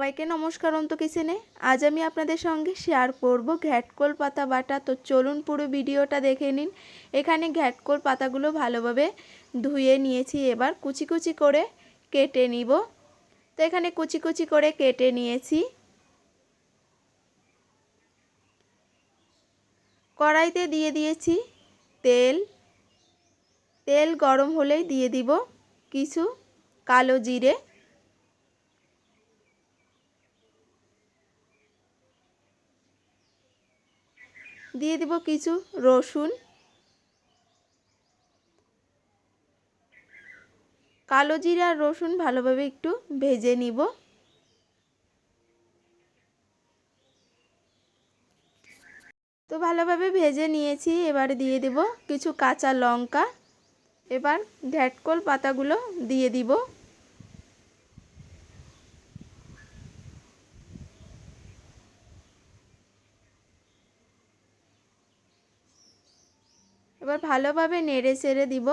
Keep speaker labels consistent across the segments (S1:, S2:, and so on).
S1: সবাইকে নমস্কার অন্ত কিচেনে আজ আমি আপনাদের সঙ্গে শেয়ার করব ঘ্যাটকোল পাতা বাটা। তো চলুন পুরো ভিডিওটা দেখে নিন। এখানে ঘ্যাটকোল পাতাগুলো ভালোভাবে ধুয়ে নিয়েছি। এবার কুচি কুচি করে কেটে নিব। তো এখানে কুচি কুচি করে কেটে নিয়েছি। কড়াইতে দিয়ে দিয়েছি তেল। তেল গরম হলেই দিয়ে দিব কিছু কালো জিরে। দিয়ে দিব কিছু রসুন, কালো জিরা আর রসুন ভালোভাবে একটু ভেজে নিব। তো ভালোভাবে ভেজে নিয়েছি, এবার দিয়ে দেব কিছু কাঁচা লঙ্কা, এবার ঘ্যাটকল পাতাগুলো দিয়ে দিব। এবার ভালোভাবে নেড়ে চেড়ে দিব।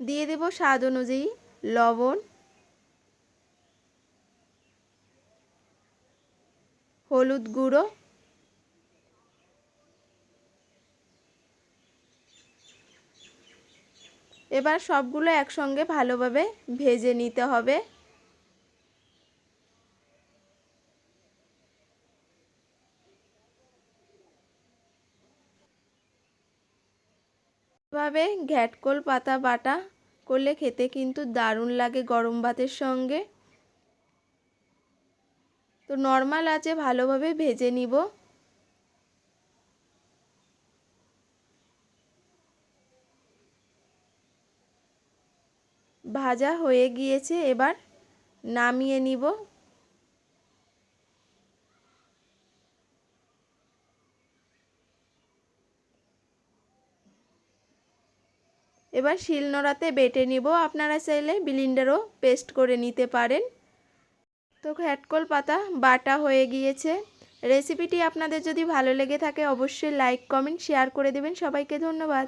S1: দিয়ে দেব স্বাদ অনুযায়ী লবণ হলুদ গুঁড়ো এবার সবগুলো একসঙ্গে ভালোভাবে ভেজে নিতে হবে। এভাবে ঘ্যাটকোল পাতা বাটা করলে খেতে কিন্তু দারুণ লাগে গরম ভাতের সঙ্গে। তো নর্মাল আছে ভালোভাবে ভেজে নিব। ভাজা হয়ে গিয়েছে, এবার নামিয়ে নিব। এবার শিলনোড়াতে বেটে নিব। আপনারা চাইলে বিলিন্ডারও পেস্ট করে নিতে পারেন। তো ঘ্যাটকল পাতা বাটা হয়ে গিয়েছে। রেসিপিটি আপনাদের যদি ভালো লেগে থাকে, অবশ্যই লাইক, কমেন্ট, শেয়ার করে দেবেন। সবাইকে ধন্যবাদ।